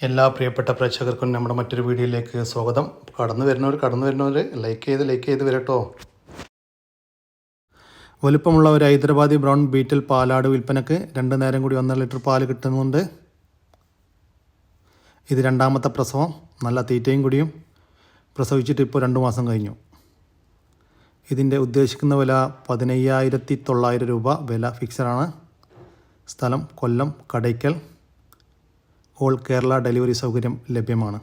എല്ലാ പ്രിയപ്പെട്ട പ്രേക്ഷകർക്കും നമ്മുടെ മറ്റൊരു വീഡിയോയിലേക്ക് സ്വാഗതം. കടന്നു വരുന്നവർ കടന്നു വരുന്നവർ ലൈക്ക് ചെയ്ത് ലൈക്ക് ചെയ്ത് വരട്ടോ. വലുപ്പമുള്ള ഒരു ഹൈദരാബാദി ബ്രൗൺ ബീറ്റിൽ പാലാട് വിൽപ്പനക്ക് രണ്ട് നേരം കൂടി ഒന്നര ലിറ്റർ പാൽ കിട്ടുന്നുണ്ട്. ഇത് രണ്ടാമത്തെ പ്രസവം. നല്ല തീറ്റയും കൂടിയും പ്രസവിച്ചിട്ട് ഇപ്പോൾ രണ്ട് മാസം കഴിഞ്ഞു. ഇതിന്റെ ഉദ്ദേശിക്കുന്ന വില പതിനയ്യായിരത്തി തൊള്ളായിരം രൂപ. വില ഫിക്സഡാണ് സ്ഥലം കൊല്ലം കടയ്ക്കൽ. ഓൾ കേരള ഡെലിവറി സൗകര്യം ലഭ്യമാണ്.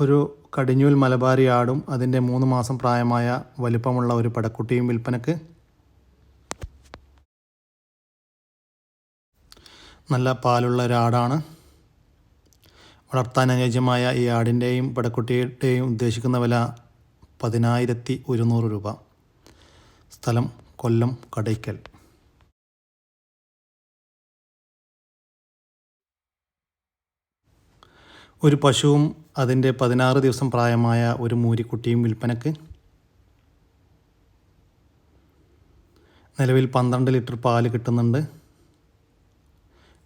ഒരു കടിഞ്ഞൂൽ മലബാരി ആടും അതിന്റെ മൂന്ന് മാസം പ്രായമായ വലിപ്പമുള്ള ഒരു പടക്കുട്ടിയും വിൽപ്പനക്ക് നല്ല പാലുള്ള ഒരാടാണ് വളർത്താൻ അനുയോജ്യമായ ഈ ആടിന്റെയും പടക്കുട്ടിയുടെയും ഉദ്ദേശിക്കുന്ന വില പതിനായിരത്തി ഒരുന്നൂറ് രൂപ. സ്ഥലം കൊല്ലം കടയ്ക്കൽ. ഒരു പശുവും അതിന്റെ പതിനാറ് ദിവസം പ്രായമായ ഒരു മൂരിക്കുട്ടിയും വിൽപ്പനക്ക് നിലവിൽ പന്ത്രണ്ട് ലിറ്റർ പാൽ കിട്ടുന്നുണ്ട്.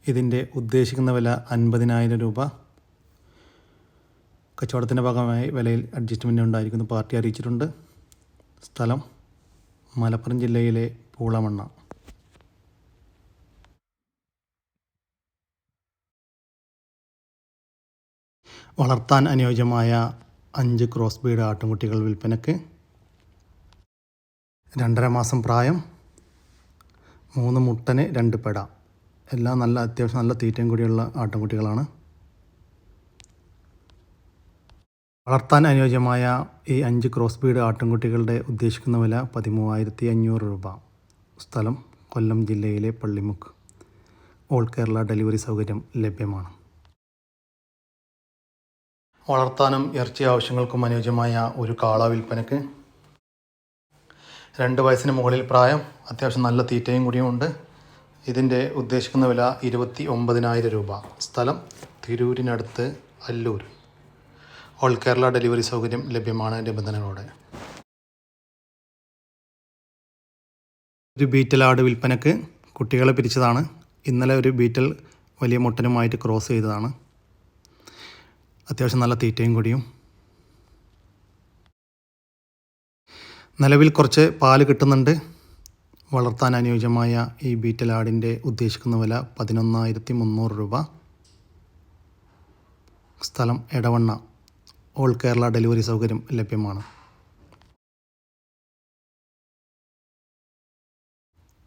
ഇതിന്റെ ഉദ്ദേശിക്കുന്ന വില അൻപതിനായിരം രൂപ. കച്ചവടത്തിന്റെ ഭാഗമായി വിലയിൽ അഡ്ജസ്റ്റ്മെന്റ് ഉണ്ടായിരിക്കുന്നു പാർട്ടി അറിയിച്ചിട്ടുണ്ട്. സ്ഥലം മലപ്പുറം ജില്ലയിലെ പൂളമണ്ണ. വളർത്താൻ അനുയോജ്യമായ അഞ്ച് ക്രോസ് ബീഡ് ആട്ടുംകുട്ടികൾ വിൽപ്പനക്ക്. രണ്ടര മാസം പ്രായം. മൂന്ന് മുട്ടന് രണ്ട് പെട. എല്ലാം നല്ല അത്യാവശ്യം നല്ല തീറ്റയും കൂടിയുള്ള ആട്ടുംകുട്ടികളാണ്. വളർത്താൻ അനുയോജ്യമായ ഈ അഞ്ച് ക്രോസ് ബീഡ് ആട്ടിൻകുട്ടികളുടെ ഉദ്ദേശിക്കുന്ന വില പതിമൂവായിരത്തി അഞ്ഞൂറ് രൂപ. സ്ഥലം കൊല്ലം ജില്ലയിലെ പള്ളിമുക്ക്. ഓൾ കേരള ഡെലിവറി സൗകര്യം ലഭ്യമാണ്. വളർത്താനും ഇറച്ചി ആവശ്യങ്ങൾക്കും അനുയോജ്യമായ ഒരു കാള വിൽപ്പനക്ക് രണ്ട് വയസ്സിന് മുകളിൽ പ്രായം അത്യാവശ്യം നല്ല തീറ്റയും കൂടിയും ഉണ്ട്. ഇതിന്റെ ഉദ്ദേശിക്കുന്ന വില ഇരുപത്തി ഒമ്പതിനായിരം രൂപ. സ്ഥലം തിരൂരിനടുത്ത് അല്ലൂർ. ഓൾ കേരള ഡെലിവറി സൗകര്യം ലഭ്യമാണ് നിബന്ധനകളോടെ. ഒരു ബീറ്റൽ ആട് വിൽപ്പനക്ക് കുട്ടികളെ പിരിച്ചതാണ്. ഇന്നലെ ഒരു ബീറ്റൽ വലിയ മുട്ടനുമായിട്ട് ക്രോസ് ചെയ്തതാണ്. അത്യാവശ്യം നല്ല തീറ്റയും കൂടിയും. നിലവിൽ കുറച്ച് പാൽ കിട്ടുന്നുണ്ട്. വളർത്താൻ അനുയോജ്യമായ ഈ ബീറ്റൽ ആടിന്റെ ഉദ്ദേശിക്കുന്ന വില പതിനൊന്നായിരത്തി മുന്നൂറ് രൂപ. സ്ഥലം എടവണ്ണ. ഓൾ കേരള ഡെലിവറി സൗകര്യം ലഭ്യമാണ്.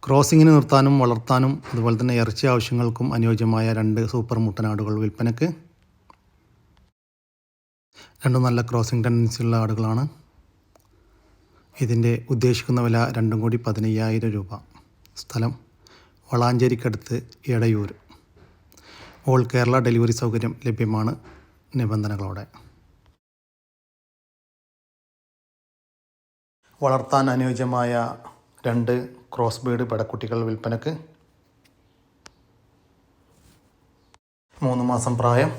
ക്രോസിങ്ങിന് നിർത്താനും വളർത്താനും അതുപോലെ തന്നെ ഇറച്ചി ആവശ്യങ്ങൾക്കും അനുയോജ്യമായ രണ്ട് സൂപ്പർ മുട്ടനാടുകൾ വിൽപ്പനയ്ക്ക് രണ്ടും നല്ല ക്രോസിംഗ് ടെൻഡൻസിയുള്ള ആടുകളാണ്. ഇതിന്റെ ഉദ്ദേശിക്കുന്ന വില രണ്ടും കൂടി പതിനയ്യായിരം രൂപ. സ്ഥലം വളാഞ്ചേരിക്കടുത്ത് എടയൂർ. ഓൾ കേരള ഡെലിവറി സൗകര്യം ലഭ്യമാണ് നിബന്ധനകളോടെ. വളർത്താൻ അനുയോജ്യമായ രണ്ട് ക്രോസ് ബീഡ് പെടക്കുട്ടികൾ വിൽപ്പനക്ക്. മൂന്ന് മാസം പ്രായം.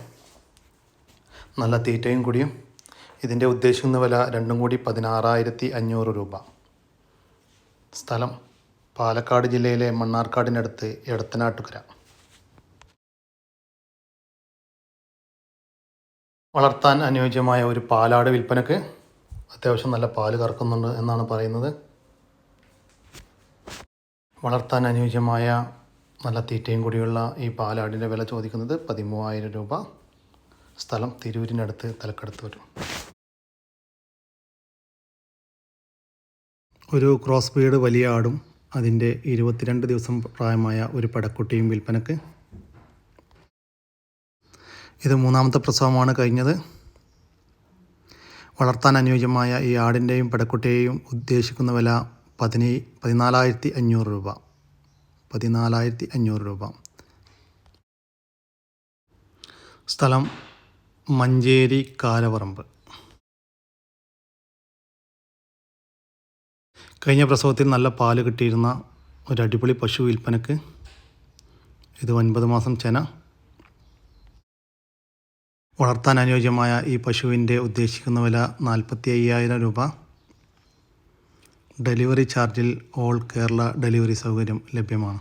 നല്ല തീറ്റയും കൂടിയും. ഇതിന്റെ ഉദ്ദേശിക്കുന്ന വില രണ്ടും കൂടി പതിനാറായിരത്തി അഞ്ഞൂറ് രൂപ. സ്ഥലം പാലക്കാട് ജില്ലയിലെ മണ്ണാർക്കാടിനടുത്ത് എടത്തനാട്ടുകര. വളർത്താൻ അനുയോജ്യമായ ഒരു പാലാട് വിൽപ്പനക്ക്. അത്യാവശ്യം നല്ല പാൽ കറക്കുന്നുണ്ട് എന്നാണ് പറയുന്നത്. വളർത്താൻ അനുയോജ്യമായ നല്ല തീറ്റയും കൂടിയുള്ള ഈ പാലാടിന്റെ വില ചോദിക്കുന്നത് പതിമൂവായിരം രൂപ. സ്ഥലം തിരൂരിനടുത്ത് തലക്കടുത്ത് വരും. ഒരു ക്രോസ് ബ്രീഡ് വലിയ ആടും അതിന്റെ ഇരുപത്തിരണ്ട് ദിവസം പ്രായമായ ഒരു പടക്കുട്ടിയും വിൽപ്പനക്ക്. ഇത് മൂന്നാമത്തെ പ്രസവമാണ് കഴിഞ്ഞത്. വളർത്താൻ അനുയോജ്യമായ ഈ ആടിന്റെയും പടക്കുട്ടിയെയും ഉദ്ദേശിക്കുന്ന വില പതിനേ പതിനാലായിരത്തി അഞ്ഞൂറ് രൂപ. പതിനാലായിരത്തി അഞ്ഞൂറ് രൂപ. സ്ഥലം മഞ്ചേരി കാലവറമ്പ് കഴിഞ്ഞ പ്രസവത്തിൽ നല്ല പാൽ കിട്ടിയിരുന്ന ഒരു അടിപൊളി പശു വിൽപ്പനക്ക് ഇത് ഒൻപത് മാസം ചെന. വളർത്താൻ അനുയോജ്യമായ ഈ പശുവിന്റെ ഉദ്ദേശിക്കുന്ന വില നാൽപ്പത്തി അയ്യായിരം രൂപ. ഡെലിവറി ചാർജിൽ ഓൾ കേരള ഡെലിവറി സൗകര്യം ലഭ്യമാണ്.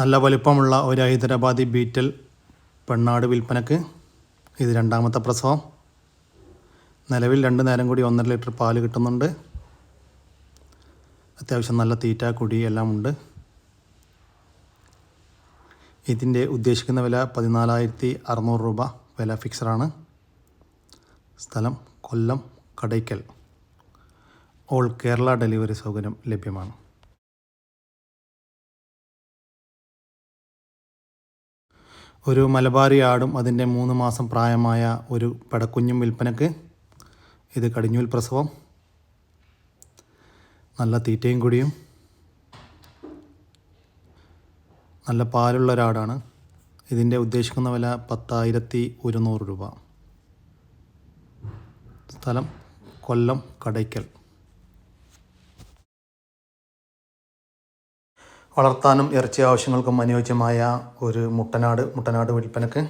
നല്ല വലിപ്പമുള്ള ഒരു ഹൈദരാബാദി ബീറ്റൽ പെണ്ണാട് വിൽപ്പനക്ക് ഇത് രണ്ടാമത്തെ പ്രസവം. നിലവിൽ രണ്ട് നേരം കൂടി ഒന്നര ലിറ്റർ പാൽ കിട്ടുന്നുണ്ട്. അത്യാവശ്യം നല്ല തീറ്റ കുടി എല്ലാം ഉണ്ട്. ഇതിന്റെ ഉദ്ദേശിക്കുന്ന വില പതിനാലായിരത്തി അറുന്നൂറ് രൂപ. വില ഫിക്സഡാണ്. സ്ഥലം കൊല്ലം കടയ്ക്കൽ. ഓൾ കേരള ഡെലിവറി സൗകര്യം ലഭ്യമാണ്. ഒരു മലബാരി ആടും അതിന്റെ മൂന്ന് മാസം പ്രായമായ ഒരു പടക്കുഞ്ഞും വിൽപ്പനക്ക് ഇത് കടിഞ്ഞൂൽ പ്രസവം. നല്ല തീറ്റയും കുടിയും നല്ല പാലുള്ള ഒരാടാണ്. ഇതിന്റെ ഉദ്ദേശിക്കുന്ന വില പത്തായിരത്തി ഒരുന്നൂറ് രൂപ. സ്ഥലം കൊല്ലം കടയ്ക്കൽ. വളർത്താനും ഇറച്ചി ആവശ്യങ്ങൾക്കും അനുയോജ്യമായ ഒരു മുട്ടനാട് മുട്ടനാട് വിൽപ്പനക്ക്.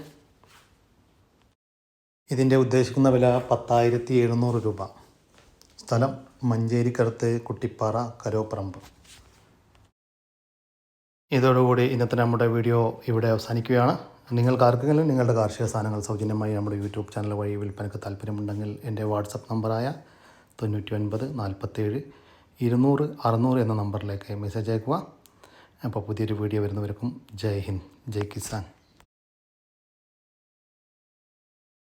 ഇതിന്റെ ഉദ്ദേശിക്കുന്ന വില പത്തായിരത്തി എഴുന്നൂറ് രൂപ. സ്ഥലം മഞ്ചേരിക്കടുത്ത് കുട്ടിപ്പാറ കരോപ്പറമ്പ്. ഇതോടുകൂടി ഇന്നത്തെ നമ്മുടെ വീഡിയോ ഇവിടെ അവസാനിക്കുകയാണ്. നിങ്ങൾക്ക് ആർക്കെങ്കിലും നിങ്ങളുടെ കാർഷിക സാധനങ്ങൾ സൗജന്യമായി നമ്മുടെ യൂട്യൂബ് ചാനൽ വഴി വിൽപ്പനയ്ക്ക് താല്പര്യമുണ്ടെങ്കിൽ എന്റെ വാട്സപ്പ് നമ്പറായ തൊണ്ണൂറ്റി ഒൻപത് നാൽപ്പത്തേഴ് ഇരുന്നൂറ് അറുന്നൂറ് എന്ന നമ്പറിലേക്ക് മെസ്സേജ് അയക്കുക അപ്പോൾ പുതിയൊരു വീഡിയോ വരുന്നവർക്കും ജയ് ഹിന്ദ് ജയ് കിസാൻ.